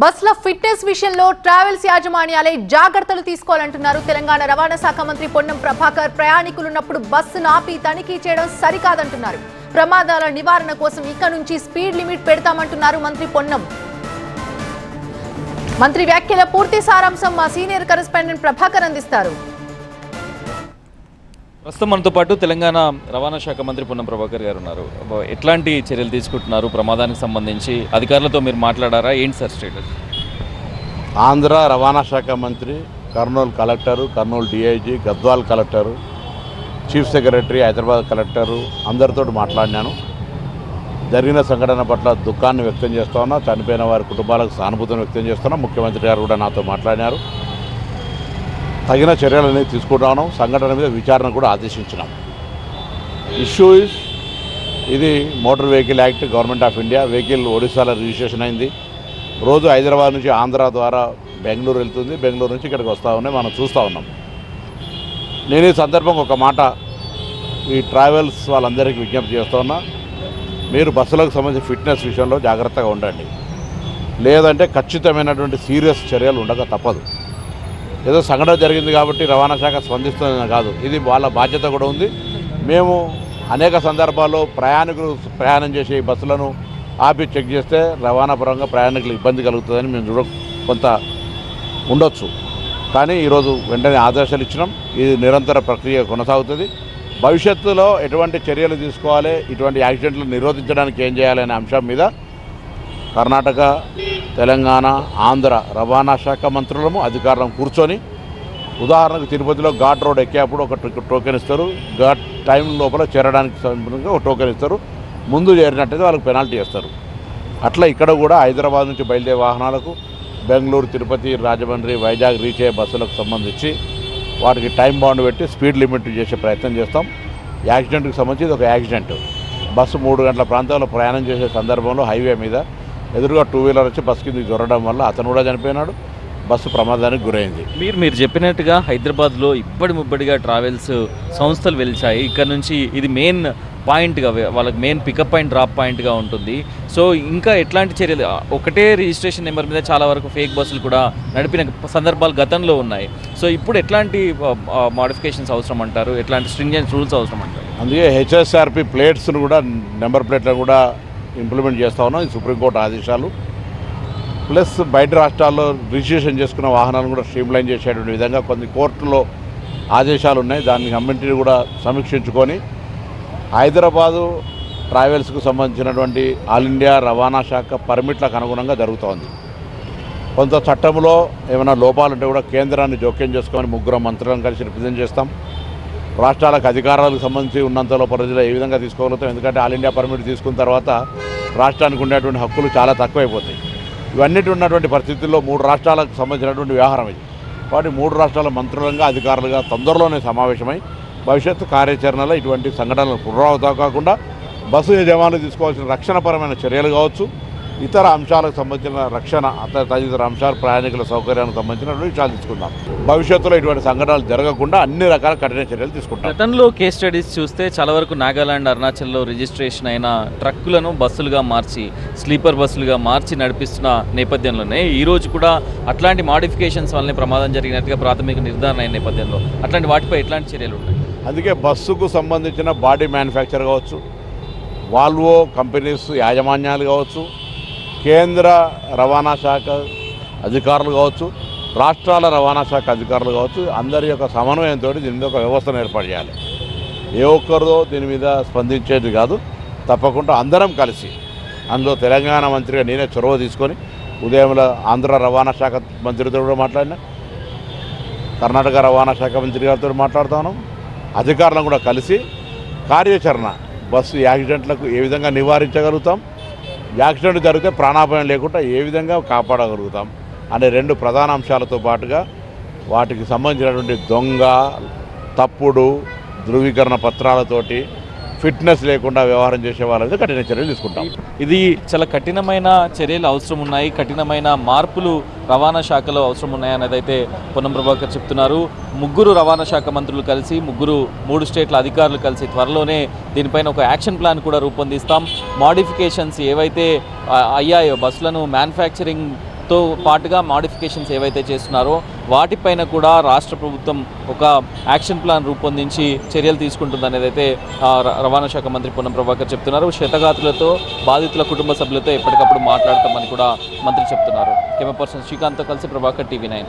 బస్ల fitness విషయంలో travels యాజమాన్యాలే జాగ్రత్తలు తీసుకోవాలంటున్నారు. తెలంగాణ రవాణా శాఖ మంత్రి పొన్నం ప్రభాకర్ ప్రయాణికులున్నప్పుడు బస్సును ఆపి తనిఖీ చేయడం సరికాదంటున్నారు. ప్రమాదాల నివారణ కోసం ఇక నుంచి స్పీడ్ లిమిట్ పెడతామంటున్నారు మంత్రి పొన్నం. మంత్రి వ్యాఖ్యల పూర్తి సారాంశం మా సీనియర్ కరెస్పాండెంట్ ప్రభాకర్ అందిస్తారు. ప్రస్తుతం మనతో పాటు తెలంగాణ రవాణా శాఖ మంత్రి పొన్నం ప్రభాకర్ గారు ఉన్నారు. ఎట్లాంటి చర్యలు తీసుకుంటున్నారు? ప్రమాదానికి సంబంధించి అధికారులతో మీరు మాట్లాడారా? ఏంటి సార్ స్టేటస్? ఆంధ్ర రవాణా శాఖ మంత్రి Kurnool collector Kurnool DIG Gadwal collector chief secretary Hyderabad collector అందరితో మాట్లాడినాను. జరిగిన సంఘటన పట్ల దుఃఖాన్ని వ్యక్తం చేస్తా ఉన్నా చనిపోయిన వారి కుటుంబాలకు సానుభూతిని వ్యక్తం చేస్తున్నా ముఖ్యమంత్రి గారు కూడా నాతో మాట్లాడినారు. తగిన చర్యలన్నీ తీసుకుంటున్నాం సంఘటన మీద విచారణ కూడా ఆదేశించినాం. ఇష్యూ ఇస్ ఇది motor vehicle act government of India vehicle ఒడిశాలో రిజిస్ట్రేషన్ అయింది. రోజు హైదరాబాద్ నుంచి ఆంధ్ర ద్వారా బెంగళూరు వెళ్తుంది. బెంగళూరు నుంచి ఇక్కడికి వస్తూ ఉన్నాయి మనం చూస్తూ ఉన్నాం. నేను ఈ సందర్భంగా ఒక మాట ఈ ట్రావెల్స్ వాళ్ళందరికీ విజ్ఞప్తి చేస్తూ మీరు బస్సులకు సంబంధించి ఫిట్నెస్ విషయంలో జాగ్రత్తగా ఉండండి. లేదంటే ఖచ్చితమైనటువంటి సీరియస్ చర్యలు ఉండక తప్పదు. ఏదో సంఘటన జరిగింది కాబట్టి రవాణా శాఖ స్పందిస్తుందని కాదు. ఇది వాళ్ళ బాధ్యత కూడా ఉంది. మేము అనేక సందర్భాల్లో ప్రయాణికులు ప్రయాణం చేసే ఈ బస్సులను ఆపి చెక్ చేస్తే రవాణా పరంగా ప్రయాణికులకు ఇబ్బంది కలుగుతుందని మేము చూడ కొంత ఉండొచ్చు. కానీ ఈరోజు వెంటనే ఆదేశాలు ఇచ్చినాం. ఇది నిరంతర ప్రక్రియ కొనసాగుతుంది. భవిష్యత్తులో ఎటువంటి చర్యలు తీసుకోవాలి ఇటువంటి యాక్సిడెంట్లు నిరోధించడానికి ఏం చేయాలనే అంశం మీద కర్ణాటక తెలంగాణ ఆంధ్ర రవాణా శాఖ మంత్రులము అధికారం కూర్చొని ఉదాహరణకు తిరుపతిలో ఘాట్ రోడ్ ఎక్కేప్పుడు ఒక టోకెన్ ఇస్తారు. ఘాట్ టైం లోపల చేరడానికి ఒక టోకెన్ ఇస్తారు. ముందు చేరినట్టయితే వాళ్ళకి పెనాల్టీ ఇస్తారు అట్లా ఇక్కడ కూడా హైదరాబాద్ నుంచి బయలుదేరే వాహనాలకు బెంగళూరు తిరుపతి రాజమండ్రి వైజాగ్ రీచ్ అయ్యే బస్సులకు సంబంధించి వాటికి టైం బాండ్ పెట్టి స్పీడ్ లిమిట్ చేసే ప్రయత్నం చేస్తాం. యాక్సిడెంట్కి సంబంధించి ఇది ఒక యాక్సిడెంట్. బస్సు మూడు గంటల ప్రాంతంలో ప్రయాణం చేసే సందర్భంలో హైవే మీద ఎదురుగా టూ వీలర్ వచ్చి బస్సు కిందకి జొరడం వల్ల అతను కూడా చనిపోయినాడు. బస్సు ప్రమాదానికి గురైంది. మీరు మీరు చెప్పినట్టుగా హైదరాబాద్లో ఇప్పటి ముప్పటిగా ట్రావెల్స్ సంస్థలు వెలిచాయి. ఇక్కడ నుంచి ఇది మెయిన్ పాయింట్గా వాళ్ళకి మెయిన్ పికప్ పాయింట్ డ్రాప్ పాయింట్గా ఉంటుంది. సో ఇంకా ఎట్లాంటి చర్యలు? ఒకటే రిజిస్ట్రేషన్ నెంబర్ మీద చాలా వరకు ఫేక్ బస్సులు కూడా నడిపిన సందర్భాలు గతంలో ఉన్నాయి. సో ఇప్పుడు ఎట్లాంటి మాడిఫికేషన్స్ అవసరం అంటారు? ఎట్లాంటి స్ట్రింజెన్స్ రూల్స్ అవసరం అంటారు? అందుకే హెచ్ఎస్ఆర్పి ప్లేట్స్ను కూడా నెంబర్ ప్లేట్లను కూడా ఇంప్లిమెంట్ చేస్తా ఉన్నాం. ఇది సుప్రీంకోర్టు ఆదేశాలు ప్లస్ బయట రాష్ట్రాల్లో రిజిస్ట్రేషన్ చేసుకున్న వాహనాలను కూడా స్ట్రీమ్లైన్ చేసేటువంటి విధంగా కొన్ని కోర్టులో ఆదేశాలు ఉన్నాయి. దాన్ని అన్నింటినీ కూడా సమీక్షించుకొని హైదరాబాదు ట్రావెల్స్కు సంబంధించినటువంటి ఆల్ ఇండియా రవాణా శాఖ పర్మిట్లకు అనుగుణంగా జరుగుతోంది. కొంత చట్టంలో ఏమైనా లోపాలు ఉంటే కూడా కేంద్రాన్ని జోక్యం చేసుకొని ముగ్గురు మంత్రులను కలిసి రిప్రజెంట్ చేస్తాం. రాష్ట్రాలకు అధికారాలకు సంబంధించి ఉన్నంతలో పరిధిలో ఏ విధంగా తీసుకోగలుగుతాం? ఎందుకంటే ఆల్ ఇండియా పర్మిట్ తీసుకున్న తర్వాత రాష్ట్రానికి ఉండేటువంటి హక్కులు చాలా తక్కువైపోతాయి. ఇవన్నిటి ఉన్నటువంటి పరిస్థితుల్లో మూడు రాష్ట్రాలకు సంబంధించినటువంటి వ్యవహారం ఇది. వాటి మూడు రాష్ట్రాల మంత్రులంగా అధికారులుగా తొందరలోనే సమావేశమై భవిష్యత్తు కార్యాచరణలో ఇటువంటి సంఘటనలు పునరావృతం కాకుండా బస్సు యజమానులు తీసుకోవాల్సిన రక్షణపరమైన చర్యలు కావచ్చు. ఇతర అంశాలకు సంబంధించిన రక్షణ అత- తదితర అంశాలు ప్రయాణికుల సౌకర్యానికి సంబంధించినటువంటి విషయాలు తీసుకుందాం. భవిష్యత్తులో ఇటువంటి సంఘటనలు జరగకుండా అన్ని రకాల కఠిన చర్యలు తీసుకుంటాం. గతంలో కేస్ స్టడీస్ చూస్తే చాలా వరకు నాగాలాండ్ అరుణాచల్లో రిజిస్ట్రేషన్ అయిన ట్రక్కులను బస్సులుగా మార్చి స్లీపర్ బస్సులుగా మార్చి నడిపిస్తున్న నేపథ్యంలోనే ఈ రోజు కూడా అట్లాంటి మాడిఫికేషన్స్ వల్లనే ప్రమాదం జరిగినట్టుగా ప్రాథమిక నిర్ధారణ అయిన నేపథ్యంలో అట్లాంటి వాటిపై ఎట్లాంటి చర్యలు ఉన్నాయి అందుకే బస్సుకు సంబంధించిన బాడీ మ్యానుఫ్యాక్చర్ కావచ్చు వాల్వో కంపెనీస్ యాజమాన్యాలు కావచ్చు కేంద్ర రవాణా శాఖ అధికారులు కావచ్చు రాష్ట్రాల రవాణా శాఖ అధికారులు కావచ్చు అందరి యొక్క సమన్వయంతో దీని మీద ఒక వ్యవస్థను ఏర్పాటు చేయాలి. ఏ ఒక్కరిదో దీని మీద స్పందించేది కాదు తప్పకుండా అందరం కలిసి అందులో తెలంగాణ మంత్రిగా నేనే చొరవ తీసుకొని ఉదయంలో ఆంధ్ర రవాణా శాఖ మంత్రితో కూడా మాట్లాడినా కర్ణాటక రవాణా శాఖ మంత్రి గారితో మాట్లాడుతాను అధికారులను కూడా కలిసి కార్యాచరణ బస్సు యాక్సిడెంట్లకు ఏ విధంగా నివారించగలుగుతాం యాక్సిడెంట్ జరిగితే ప్రాణాపాయం లేకుండా ఏ విధంగా కాపాడగలుగుతాం అనే రెండు ప్రధాన అంశాలతో పాటుగా వాటికి సంబంధించినటువంటి దొంగ తప్పుడు ధృవీకరణ పత్రాలతోటి ఫిట్నెస్ లేకుండా వ్యవహారం చేసే వాళ్ళ మీద కఠిన చర్యలు తీసుకుంటాం. ఇది చాలా కఠినమైన చర్యలు అవసరం ఉన్నాయి. కఠినమైన మార్పులు రవాణా శాఖలో అవసరం ఉన్నాయనేది అయితే పొన్నం ప్రభాకర్ చెప్తున్నారు. ముగ్గురు రవాణా శాఖ మంత్రులు కలిసి ముగ్గురు మూడు స్టేట్ల అధికారులు కలిసి త్వరలోనే దీనిపైన ఒక యాక్షన్ ప్లాన్ కూడా రూపొందిస్తాం. మాడిఫికేషన్స్ ఏవైతే అయ్యాయో బస్సులను మ్యానుఫ్యాక్చరింగ్తో పాటుగా మాడిఫికేషన్స్ ఏవైతే చేస్తున్నారో వాటిపైన కూడా రాష్ట్ర ప్రభుత్వం ఒక యాక్షన్ ప్లాన్ రూపొందించి చర్యలు తీసుకుంటుందనేది అయితే ర- రవాణా శాఖ మంత్రి పొన్నం ప్రభాకర్ చెప్తున్నారు. క్షతగాతులతో బాధితుల కుటుంబ సభ్యులతో ఎప్పటికప్పుడు మాట్లాడతామని కూడా మంత్రి చెప్తున్నారు. కెమెరా పర్సన్ శ్రీకాంత్తో కలిసి ప్రభాకర్ టీవీ నైన్.